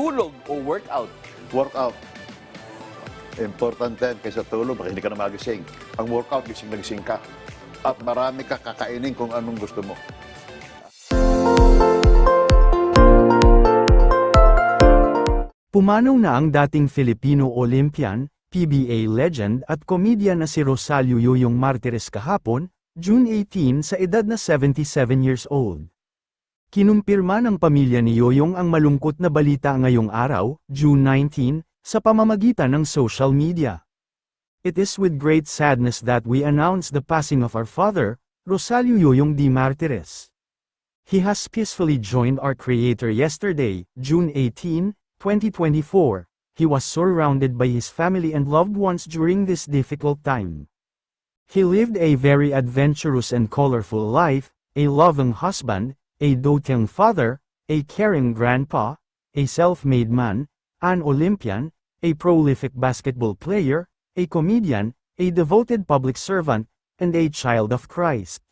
tulog o workout? Workout. Important yan kaysa tulog, baka hindi ka na magising. Ang workout, gising na gising ka. At marami ka kakainin kung anong gusto mo. Pumanaw na ang dating Filipino Olympian, PBA legend at komedyan na si Rosalio Yoyong Martires kahapon, June 18 sa edad na 77 years old. Kinumpirma ng pamilya ni Yoyong ang malungkot na balita ngayong araw, June 19, sa pamamagitan ng social media. It is with great sadness that we announce the passing of our father, Rosalio Yoyong D. Martires. He has peacefully joined our Creator yesterday, June 18, 2024. He was surrounded by his family and loved ones during this difficult time. He lived a very adventurous and colorful life, a loving husband, a doting father, a caring grandpa, a self-made man, an Olympian, a prolific basketball player, a comedian, a devoted public servant, and a child of Christ.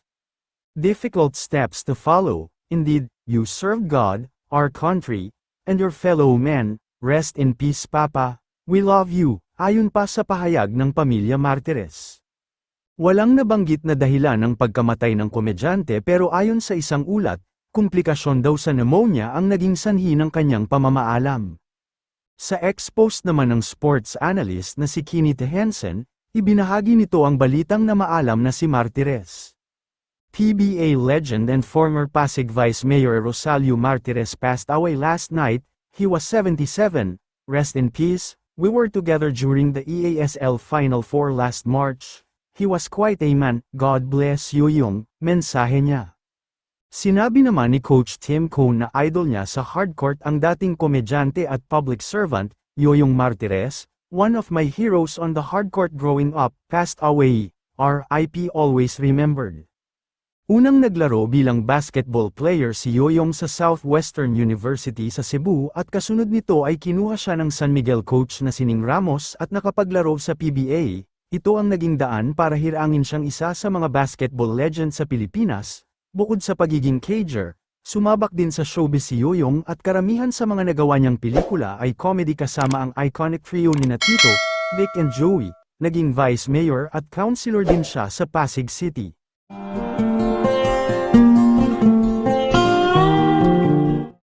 Difficult steps to follow, indeed, you served God, our country, and your fellow men, rest in peace Papa, we love you, ayon pa sa pahayag ng pamilya Martires. Walang nabanggit na dahilan ng pagkamatay ng komedyante pero ayon sa isang ulat, komplikasyon daw sa pneumonia ang naging sanhi ng kanyang pamamaalam. Sa ex-post naman ng sports analyst na si Kenneth Hansen, ibinahagi nito ang balitang na maalam na si Martires. PBA legend and former Pasig Vice Mayor Rosalio Martires passed away last night, he was 77, rest in peace, we were together during the EASL Final Four last March, he was quite a man, God bless Yoyong, mensahe niya. Sinabi naman ni Coach Tim Cone na idol niya sa hardcourt ang dating komedyante at public servant, Yoyong Martires, one of my heroes on the hardcourt growing up, passed away, RIP always remembered. Unang naglaro bilang basketball player si Yoyong sa Southwestern University sa Cebu at kasunod nito ay kinuha siya ng San Miguel coach na Sining Ramos at nakapaglaro sa PBA, ito ang naging daan para hirangin siyang isa sa mga basketball legend sa Pilipinas, bukod sa pagiging cager, sumabak din sa showbiz si Yoyong at karamihan sa mga nagawa niyang pelikula ay comedy kasama ang iconic trio ni Tito, Vic and Joey, naging vice mayor at councilor din siya sa Pasig City.